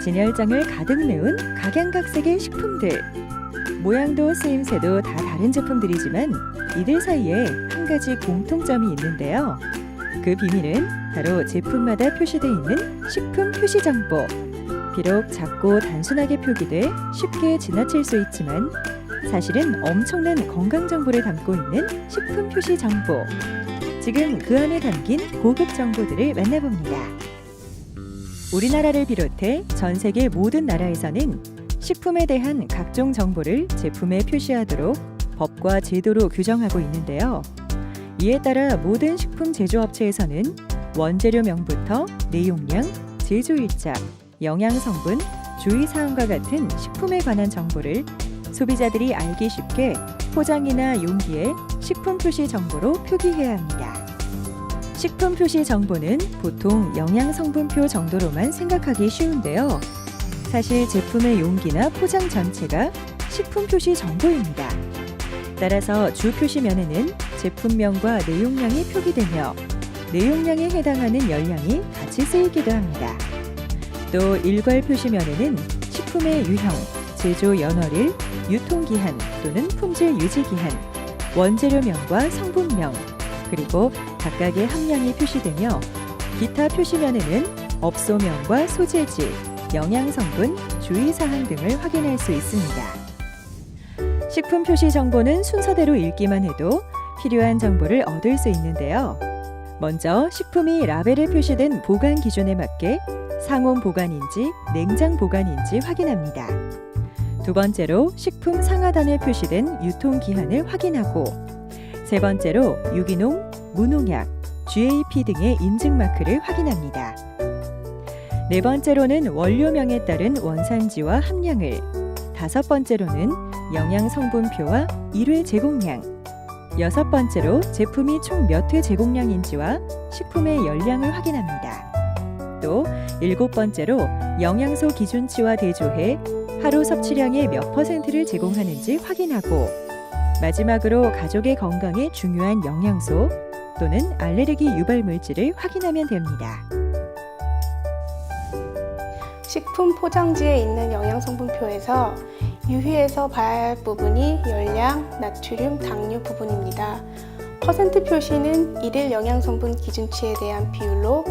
진열장을 가득 메운 각양각색의 식품들. 모양도 쓰임새도 다 다른 제품들이지만 이들 사이에 한 가지 공통점이 있는데요. 그 비밀은 바로 제품마다 표시되어 있는 식품 표시 정보. 비록 작고 단순하게 표기돼 쉽게 지나칠 수 있지만 사실은 엄청난 건강 정보를 담고 있는 식품 표시 정보. 지금 그 안에 담긴 고급 정보들을 만나봅니다. 우리나라를 비롯해 전 세계 모든 나라에서는 식품에 대한 각종 정보를 제품에 표시하도록 법과 제도로 규정하고 있는데요. 이에 따라 모든 식품 제조업체에서는 원재료명부터 내용량, 제조일자, 영양성분, 주의사항과 같은 식품에 관한 정보를 소비자들이 알기 쉽게 포장이나 용기에 식품 표시 정보로 표기해야 합니다. 식품 표시 정보는 보통 영양 성분표 정도로만 생각하기 쉬운데요. 사실 제품의 용기나 포장 전체가 식품 표시 정보입니다. 따라서 주 표시면에는 제품명과 내용량이 표기되며 내용량에 해당하는 열량이 같이 쓰이기도 합니다. 또 일괄 표시면에는 식품의 유형, 제조 연월일, 유통기한 또는 품질 유지기한, 원재료명과 성분명, 그리고 각각의 함량이 표시되며 기타 표시면에는 업소명과 소재지, 영양성분, 주의사항 등을 확인할 수 있습니다. 식품 표시 정보는 순서대로 읽기만 해도 필요한 정보를 얻을 수 있는데요. 먼저 식품이 라벨에 표시된 보관 기준에 맞게 상온 보관인지 냉장 보관인지 확인합니다. 두 번째로 식품 상하단에 표시된 유통 기한을 확인하고 세 번째로 유기농, 무농약, GAP 등의 인증 마크를 확인합니다. 네 번째로는 원료명에 따른 원산지와 함량을, 다섯 번째로는 영양 성분표와 일회 제공량, 여섯 번째로 제품이 총 몇 회 제공량인지와 식품의 열량을 확인합니다. 또 일곱 번째로 영양소 기준치와 대조해 하루 섭취량의 몇 퍼센트를 제공하는지 확인하고 마지막으로 가족의 건강에 중요한 영양소 또는 알레르기 유발 물질을 확인하면 됩니다. 식품 포장지에 있는 영양성분표에서 유의해서 봐야 할 부분이 열량, 나트륨, 당류 부분입니다. 퍼센트 표시는 일일 영양성분 기준치에 대한 비율로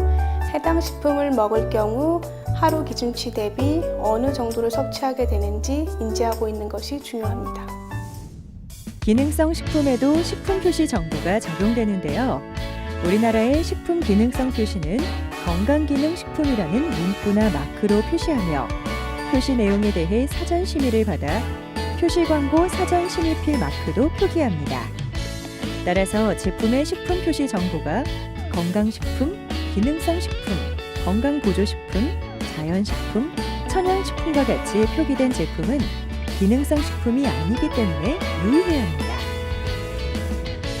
해당 식품을 먹을 경우 하루 기준치 대비 어느 정도를 섭취하게 되는지 인지하고 있는 것이 중요합니다. 기능성 식품에도 식품 표시 정보가 적용되는데요. 우리나라의 식품 기능성 표시는 건강기능식품이라는 문구나 마크로 표시하며 표시 내용에 대해 사전 심의를 받아 표시 광고 사전 심의필 마크도 표기합니다. 따라서 제품의 식품 표시 정보가 건강식품, 기능성 식품, 건강보조식품, 자연식품, 천연식품과 같이 표기된 제품은 기능성 식품이 아니기 때문에 유의해야 합니다.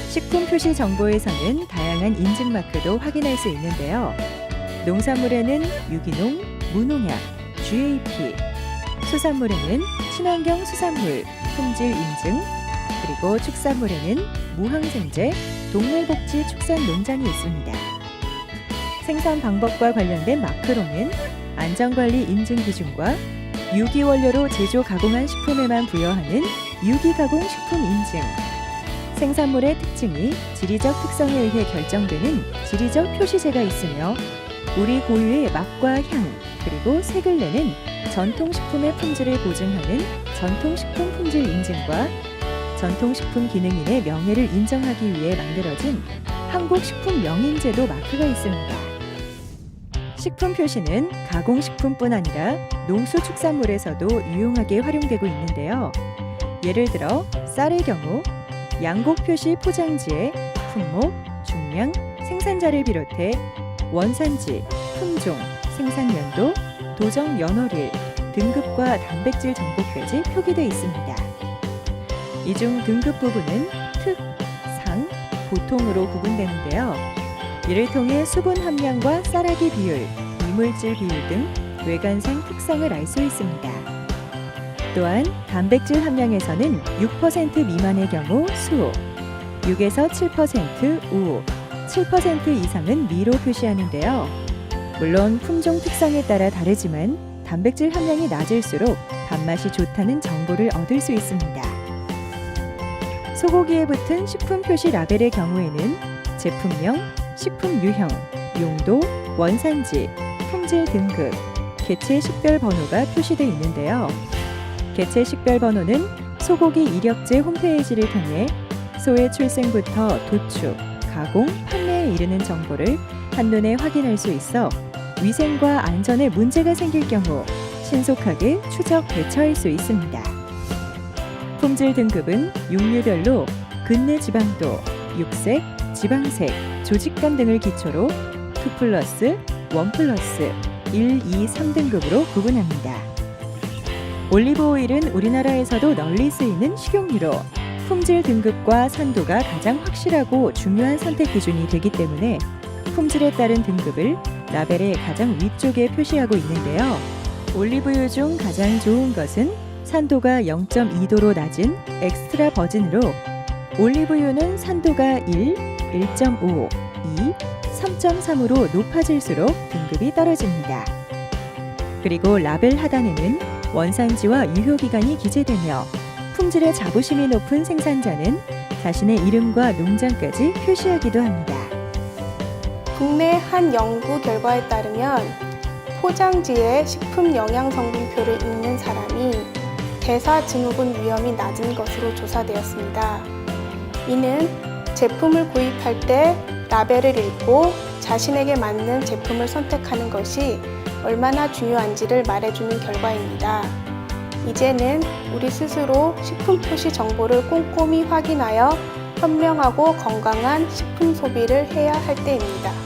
식품 표시 정보에서는 다양한 인증 마크도 확인할 수 있는데요. 농산물에는 유기농, 무농약, GAP, 수산물에는 친환경 수산물, 품질 인증, 그리고 축산물에는 무항생제, 동물복지 축산 농장이 있습니다. 생산 방법과 관련된 마크로는 안전관리 인증 기준과 유기원료로 제조 가공한 식품에만 부여하는 유기가공 식품 인증, 생산물의 특징이 지리적 특성에 의해 결정되는 지리적 표시제가 있으며 우리 고유의 맛과 향 그리고 색을 내는 전통식품의 품질을 보증하는 전통식품 품질 인증과 전통식품 기능인의 명예를 인정하기 위해 만들어진 한국식품 명인제도 마크가 있습니다. 식품 표시는 가공식품뿐 아니라 농수축산물에서도 유용하게 활용되고 있는데요. 예를 들어 쌀의 경우 양곡 표시 포장지에 품목, 중량, 생산자를 비롯해 원산지, 품종, 생산연도, 도정 연월일, 등급과 단백질 정보까지 표기되어 있습니다. 이 중 등급 부분은 특, 상, 보통으로 구분되는데요. 이를 통해 수분 함량과 쌀아기 비율, 이물질 비율 등 외관상 특성을 알 수 있습니다. 또한 단백질 함량에서는 6% 미만의 경우 수, 6에서 7% 우, 7% 이상은 미로 표시하는데요. 물론 품종 특성에 따라 다르지만 단백질 함량이 낮을수록 밥맛이 좋다는 정보를 얻을 수 있습니다. 소고기에 붙은 식품 표시 라벨의 경우에는 제품명, 식품 유형, 용도, 원산지, 품질 등급, 개체 식별 번호가 표시되어 있는데요. 개체 식별 번호는 소고기 이력제 홈페이지를 통해 소의 출생부터 도축, 가공, 판매에 이르는 정보를 한눈에 확인할 수 있어 위생과 안전에 문제가 생길 경우 신속하게 추적 대처할 수 있습니다. 품질 등급은 육류별로 근내 지방도, 육색, 지방색, 조직감 등을 기초로 2 플러스, 1 플러스, 1, 2, 3등급으로 구분합니다. 올리브 오일은 우리나라에서도 널리 쓰이는 식용유로 품질 등급과 산도가 가장 확실하고 중요한 선택 기준이 되기 때문에 품질에 따른 등급을 라벨의 가장 위쪽에 표시하고 있는데요. 올리브유 중 가장 좋은 것은 산도가 0.2도로 낮은 엑스트라 버진으로 올리브유는 산도가 1, 1.5, 2, 3.3으로 높아질수록 등급이 떨어집니다. 그리고 라벨 하단에는 원산지와 유효기간이 기재되며 품질에 자부심이 높은 생산자는 자신의 이름과 농장까지 표시하기도 합니다. 국내 한 연구 결과에 따르면 포장지에 식품 영양 성분표를 읽는 사람이 대사 증후군 위험이 낮은 것으로 조사되었습니다. 이는 제품을 구입할 때 라벨을 읽고 자신에게 맞는 제품을 선택하는 것이 얼마나 중요한지를 말해주는 결과입니다. 이제는 우리 스스로 식품 표시 정보를 꼼꼼히 확인하여 현명하고 건강한 식품 소비를 해야 할 때입니다.